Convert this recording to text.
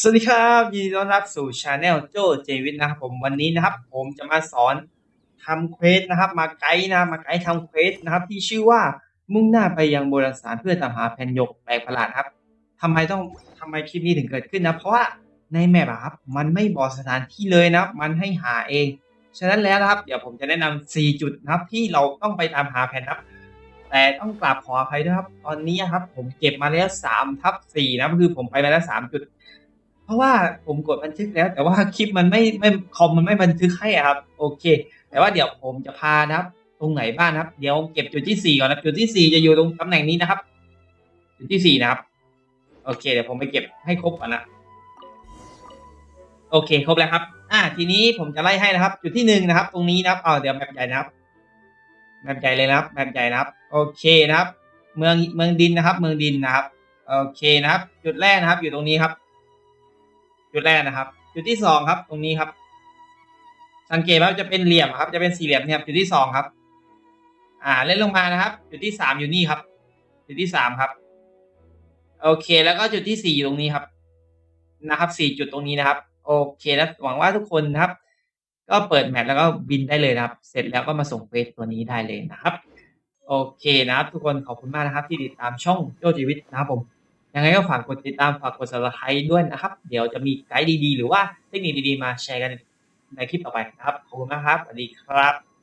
สวัสดีครับยินดีต้อนรับสู่ช anel โจเจวิทนะครับผมวันนี้นะครับ ผมจะมาสอนทำเควสนะครับ มาไกด์นะมาไกด์ทำเควสนะครับ ที่ชื่อว่ามุ่งหน้าไปยังโบราณสถานเพื่อตามหาแผ่นหยกแปลกประหลาดครับทำไมต้องทำไมคลิปนี้ถึงเกิดขึ้นนะเพราะว่าในแมปครับมันไม่บอกสถานที่เลยนะครับ มันให้หาเอง ฉะนั้นแล้วนะครับ เดี๋ยวผมจะแนะนำ4จุดนะครับ ที่เราต้องไปตามหาแผ่นนะครับ แต่ต้องกราบขออภัยด้วยครับ ตอนนี้ครับ ผมเก็บมาแล้ว3ทับ4นะคือผมไปมาแล้ว3จุด เพราะว่าผมกดบันทึกแล้ว แต่ว่าคลิปมันไม่ไม่คอมมันไม่บันทึกให้อะครับ โอเค แต่ว่าเดี๋ยวผมจะพานะครับ ตรงไหนบ้างนะครับ เดี๋ยวเก็บจุดที่สี่ก่อนนะจุดที่สี่จะอยู่ตรงตำแหน่งนี้นะครับ จุดที่สี่นะครับ โอเค เดี๋ยวผมไปเก็บให้ครบก่อนนะโอเค ครบแล้วครับ อ่า ทีนี้ผมจะไล่ให้นะครับ จุดที่หนึ่งนะครับ ตรงนี้นะครับอ๋อเดี๋ยวแบบใหญ่นะครับแบบใหญ่เลยนะครับแบบใหญ่นะครับ โอเคนะครับ เมืองเมืองดินนะครับ เมืองดินนะครับ โอเคนะครับ จุดแรกนะครับ อยู่ตรงนี้ครับ จุดแรกนะครับ จุดที่สองครับ ตรงนี้ครับ สังเกตว่าจะเป็นเหลี่ยมครับ จะเป็นสี่เหลี่ยมเนี่ยจุดที่สองครับ อ่า เล่นลงมานะครับ จุดที่สามอยู่นี่ครับ จุดที่สามครับ โอเค แล้วก็จุดที่สี่อยู่ตรงนี้ครับ นะครับสี่จุดตรงนี้นะครับ โอเคแล้วหวังว่าทุกคนนะครับ ก็เปิดแมทแล้วก็บินได้เลยนะครับ เสร็จแล้วก็มาส่งเควสตัวนี้ได้เลยนะครับ โอเคนะครับ ทุกคนขอบคุณมากนะครับ ที่ติดตามช่องโจชีวิตนะครับผม ยังไงก็ฝากกดติดตามฝากกด subscribe ด้วยนะครับ เดี๋ยวจะมีไกด์ดีๆ หรือว่าเทคนิคดีๆ มาแชร์กันในคลิปต่อไปนะครับ ขอบคุณมากครับ สวัสดีครับ